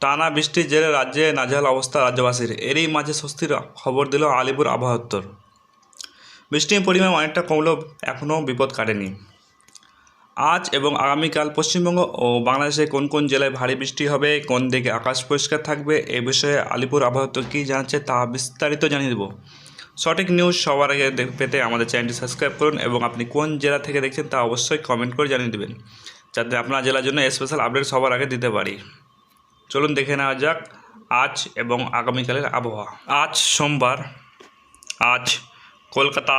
টানা বৃষ্টির জেরে রাজ্যে নাজেহাল অবস্থা রাজ্যবাসীর। এরই মাঝে স্বস্তির খবর দিল আলিপুর আবহাওয়া বৃষ্টির পরিমাণ অনেকটা কমলেও এখনও বিপদ কাটেনি। আজ এবং আগামীকাল পশ্চিমবঙ্গ ও বাংলাদেশে কোন কোন জেলায় ভারী বৃষ্টি হবে, কোন দিকে আকাশ পরিষ্কার থাকবে, এ বিষয়ে আলিপুর আবহাওয়া কী জানাচ্ছে তা বিস্তারিত জানিয়ে দেবো। সঠিক নিউজ সবার আগে পেতে আমাদের চ্যানেলটি সাবস্ক্রাইব করুন এবং আপনি কোন জেলা থেকে দেখছেন তা অবশ্যই কমেন্ট করে জানিয়ে দেবেন। যাতে আপনার জেলার জন্য স্পেশাল আপডেট সবার আগে দিতে পারি। চলুন দেখে নেওয়া যাক আজ এবং আগামীকালের আবহাওয়া। আজ সোমবার, আজ কলকাতা,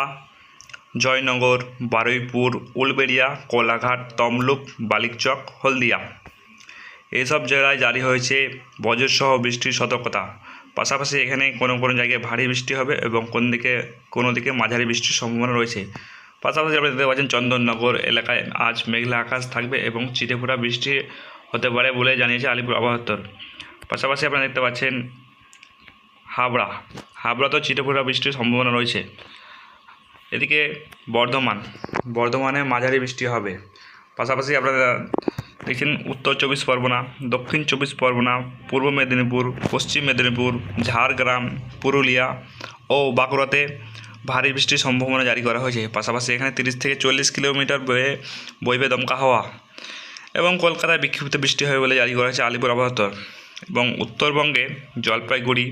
জয়নগর, বারুইপুর, উলবেড়িয়া, কোলাঘাট, তমলুক বালিকচক হলদিয়া। এইসব জেলায় জারি হয়েছে বজ্রসহ বৃষ্টির সতর্কতা। পাশাপাশি এখানে কোনো কোনো জায়গায় ভারী বৃষ্টি হবে এবং কোন দিকে, কোনো দিকে মাঝারি বৃষ্টির সম্ভাবনা রয়েছে। পাশাপাশি আপনি দেখতে পাচ্ছেন চন্দননগর এলাকায় আজ মেঘলা আকাশ থাকবে এবং চিটেফোঁটা বৃষ্টি হতে পারে বলে জানিয়েছে আলিপুর আবহাওয়া পাশাপাশি আপনারা দেখতে পাচ্ছেন হাবড়া। হাবড়া তো চিটেফোঁটা বৃষ্টির সম্ভাবনা রয়েছে। এদিকে বর্ধমান। বর্ধমানে মাঝারি বৃষ্টি হবে। পাশাপাশি আপনারা দেখছেন উত্তর চব্বিশ পরগনা, দক্ষিণ চব্বিশ পরগনা, পূর্ব মেদিনীপুর, পশ্চিম মেদিনীপুর, ঝাড়গ্রাম, পুরুলিয়া ও বাঁকুড়াতে ভারী বৃষ্টির সম্ভাবনা জারি করা হয়েছে। পাশাপাশি এখানে তিরিশ থেকে চল্লিশ কিলোমিটার বয়ে বইবে দমকা হাওয়া। এবং কলকাতায় বিক্ষিপ্ত বৃষ্টি হবে বলে জারি করা হয়েছে আলিপুর আবহাওয়া এবং উত্তরবঙ্গে জলপাইগুড়ি,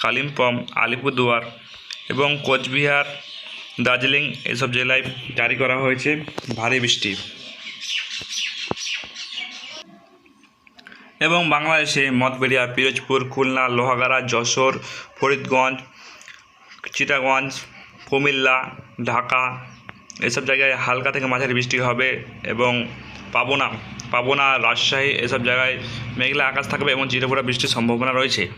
কালিম্পং, আলিপুরদুয়ার এবং কোচবিহার, দার্জিলিং এসব জেলায় জারি করা হয়েছে ভারী বৃষ্টি। এবং বাংলাদেশে মঠবেড়িয়া, পিরোজপুর, খুলনা, লোহাগাড়া, যশোর, ফরিদগঞ্জ, চিটাগঞ্জ, কুমিল্লা, ঢাকা এসব জায়গায় হালকা থেকে মাঝারি বৃষ্টি হবে এবং পাবনা পাবনা রাজশাহী এসব জায়গায় মেঘলা আকাশ থাকবে এবং চিরপোড়া বৃষ্টির সম্ভাবনা রয়েছে।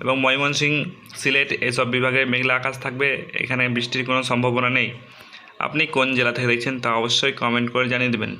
এবং ময়মনসিংহ, সিলেট এসব বিভাগে মেঘলা আকাশ থাকবে, এখানে বৃষ্টির কোনো সম্ভাবনা নেই। আপনি কোন জেলা থেকে দেখছেন তা অবশ্যই কমেন্ট করে জানিয়ে দেবেন।